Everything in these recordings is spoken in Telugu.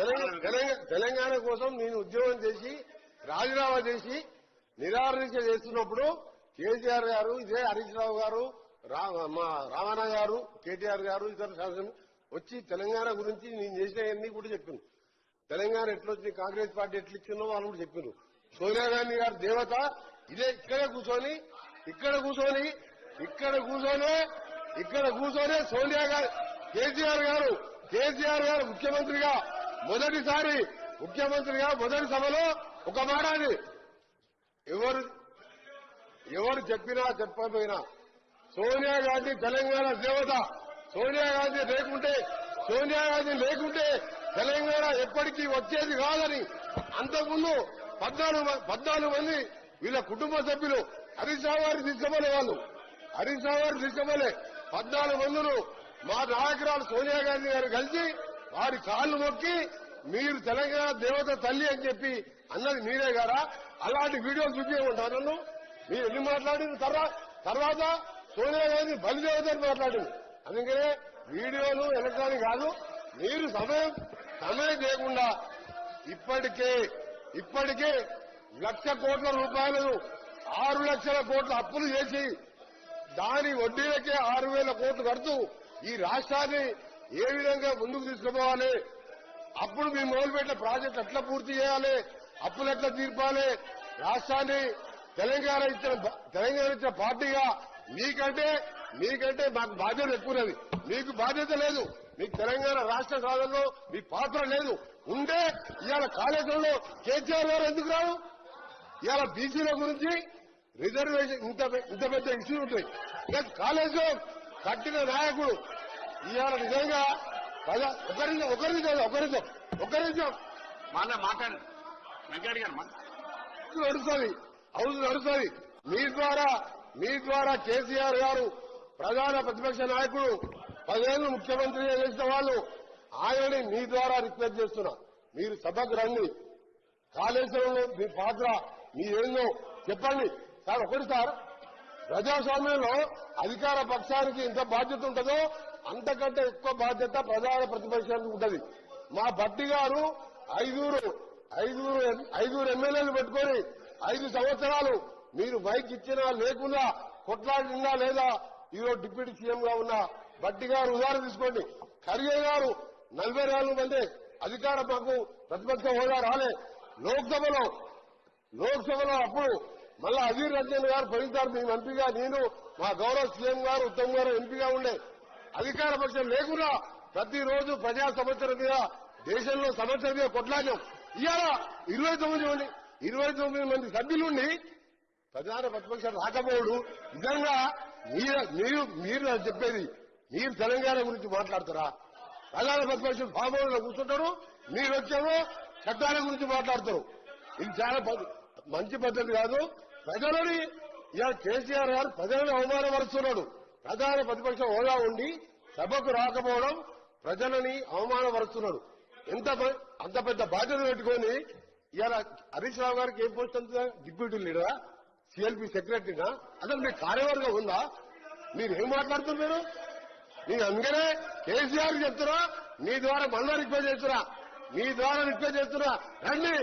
తెలంగాణ తెలంగాణ కోసం నేను ఉద్యోగం చేసి రాజీనామా చేసి నిరాదీక్ష చేస్తున్నప్పుడు కేసీఆర్ గారు ఇదే హరీష్ రావు గారు రా- మా రావణ గారు కేటీఆర్ గారు ఇతర శాసనం వచ్చి తెలంగాణ గురించి నేను చేసినవన్నీ కూడా చెప్పింది తెలంగాణ ఎట్లొచ్చింది కాంగ్రెస్ పార్టీ ఎట్లిచ్చిందో వాళ్ళు కూడా చెప్పిండ్రు సోనియా గాంధీ గారు దేవత ఇదే ఇక్కడే కూర్చొని ఇక్కడ కూర్చొని ఇక్కడ కూర్చొని ఇక్కడ కూర్చొని సోనియా గారు కేసీఆర్ గారు కేసీఆర్ గారు ముఖ్యమంత్రిగా మొదటిసారి ముఖ్యమంత్రిగా మొదటి సభలో ఒక మాట అది. ఎవరు ఎవరు చెప్పినా చెప్పకపోయినా. సోనియా గాంధీ తెలంగాణ దేవత. సోనియా గాంధీ లేకుంటే సోనియా గాంధీ లేకుంటే తెలంగాణ ఎప్పటికీ వచ్చేది కాదని అంతకుముందు పద్నాలుగు పద్నాలుగు మంది వీళ్ళ కుటుంబ సభ్యులు హరీష్ రావు గారిని వాళ్ళు. హరీష్ రావు గారిని పద్నాలుగు మందులు మా నాయకురాలు సోనియా గాంధీ గారు కలిసి వారి కాళ్ళు మొక్కి మీరు తెలంగాణ దేవత తల్లి అని చెప్పి అన్నది మీరే గారా? అలాంటి వీడియోలు చూపించమంటారు నన్ను? మీరు ఎన్ని మాట్లాడిన తర్వాత తర్వాత సోనియా గాంధీ బలిదేవతని మాట్లాడింది. అందుకనే వీడియోలు ఎలక్ట్రానిక్ కాదు. మీరు సమయం సమయం చేయకుండా ఇప్పటికే ఇప్పటికే లక్ష కోట్ల రూపాయలు ఆరు లక్షల కోట్ల అప్పులు చేసి దాని వడ్డీలకే ఆరు వేల కోట్లు కడుతూ ఈ రాష్ట్రాన్ని ఏ విధంగా ముందుకు తీసుకుపోవాలి? అప్పుడు మేము మొదలుపెట్టిన ప్రాజెక్ట్ ఎట్లా పూర్తి చేయాలి? అప్పులు ఎట్లా తీర్పాలి? రాష్ట్రాన్ని తెలంగాణ ఇచ్చిన తెలంగాణ ఇచ్చిన పార్టీగా మీకంటే మీకంటే మాకు బాధ్యత ఎక్కువన్నది మీకు బాధ్యత లేదు. మీకు తెలంగాణ రాష్ట్ర సాధనలో మీ పాత్ర లేదు. ఉంటే ఇవాళ కాళేశ్వరంలో కేసీఆర్ గారు ఎందుకు రావు ఇవాళ బీసీల గురించి రిజర్వేషన్ ఇంత ఇంత పెద్ద ఇష్యూ ఉంటాయి ఇక కాళేశ్వరం కట్టిన నాయకుడు ఇవాళ నిజంగా ప్రజా- ఒక నిమిషం ఒక నిమిషం ఒక నిమిషం ఒక నిమిషం. మళ్ళీ మాట్లాడండి వెంకయ్య గారు నడుస్తుంది హౌస్ నడుస్తుంది. మీ ద్వారా మీ ద్వారా కేసీఆర్ గారు ప్రధాన ప్రతిపక్ష నాయకుడు పదేళ్ళు ముఖ్యమంత్రిగా చేసిన వాళ్ళు ఆయనని మీ ద్వారా రిక్వెస్ట్ చేస్తున్నా. మీరు సభకు రండి. కాళేశ్వరంలో మీ పాత్ర మీ ఏందో చెప్పండి. సార్ ఒకటి సార్. ప్రజాస్వామ్యంలో అధికార పక్షానికి ఎంత బాధ్యత ఉంటుందో అంతకంటే ఎక్కువ బాధ్యత ప్రజా ప్రతిపక్షానికి ఉంటుంది. మా భట్టి గారు ఐదుగురు ఐదుగురు ఐదుగురు ఎమ్మెల్యేలు పెట్టుకొని ఐదు సంవత్సరాలు మీరు మైక్ ఇచ్చినా లేకున్నా కొట్లాడినా లేదా? ఈరోజు డిప్యూటీ సీఎం గా ఉన్న భట్టి గారు ఉదాహరణ తీసుకోండి. ఖర్గే గారు నలభై నాలుగు మంది అధికార మాకు ప్రతిపక్ష హోదా రాలే. లోక్సభలో లోక్సభలో అప్పుడు మళ్ళా అధీర్ రంజన్ గారు ఫలితారు మేము ఎంపీగా నేను మా గౌరవ సీఎం గారు ఉత్తమ్ గారు ఎంపీగా ఉండే. అధికార పక్షం లేకుండా ప్రతిరోజు ప్రజా సమస్యల మీద దేశంలో సమస్యల మీద కొట్లాడినాం. ఇవాళ ఇరవై తొమ్మిది మంది ఇరవై తొమ్మిది మంది సభ్యులుండి ప్రధాన ప్రతిపక్షం రాకపోవడు నిజంగా మీరు మీరు మీరు నాకు చెప్పేది మీరు తెలంగాణ గురించి మాట్లాడతారా? ప్రధాన ప్రతిపక్షం ఫామ్లో కూర్చుంటారు మీరు వచ్చారు చట్టాల గురించి మాట్లాడతారు. ఇది చాలా మంచి పద్ధతి కాదు. ప్రజలని ఇలా కేసీఆర్ గారు ప్రజలను అవమానపరుస్తున్నాడు. ప్రధాన ప్రతిపక్ష హోదా ఉండి సభకు రాకపోవడం ప్రజలని అవమానపరుస్తున్నాడు. ఎంత అంత పెద్ద బాధ్యత పెట్టుకొని ఇవాళ హరీష్ రావు గారికి ఏం పోస్ట్ అంత? డిప్యూటీ లీడరా? సిఎల్పి సెక్రటరీనా? అసలు మీ కార్యవర్గం ఉందా? మీరు మాట్లాడుతున్నారు? నేను అందుకనే కేసీఆర్ చెప్తున్నా మీ ద్వారా మళ్ళా రిక్వెస్ట్ చేస్తున్నా మీ ద్వారా రిక్వెస్ట్ చేస్తున్నా. రండి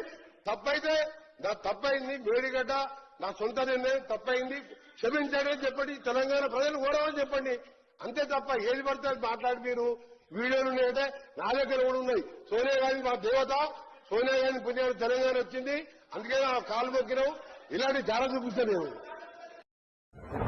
తప్పైతే నా తప్పైంది మేడిగడ్డ నా సొంత నిర్ణయం తప్పైంది. క్షమించాడని చెప్పండి. తెలంగాణ ప్రజలు కూడా చెప్పండి. అంతే తప్ప ఏది పడితే మాట్లాడి మీరు. వీడియోలు ఉన్నాయంటే నా దగ్గర కూడా ఉన్నాయి. సోనియా గాంధీ మా దేవత. సోనియా గాంధీ పుణ్యాలు తెలంగాణ వచ్చింది. అందుకే నా కాలు మొక్కినాం ఇలాంటి చాలా చూపిస్తాను నేను.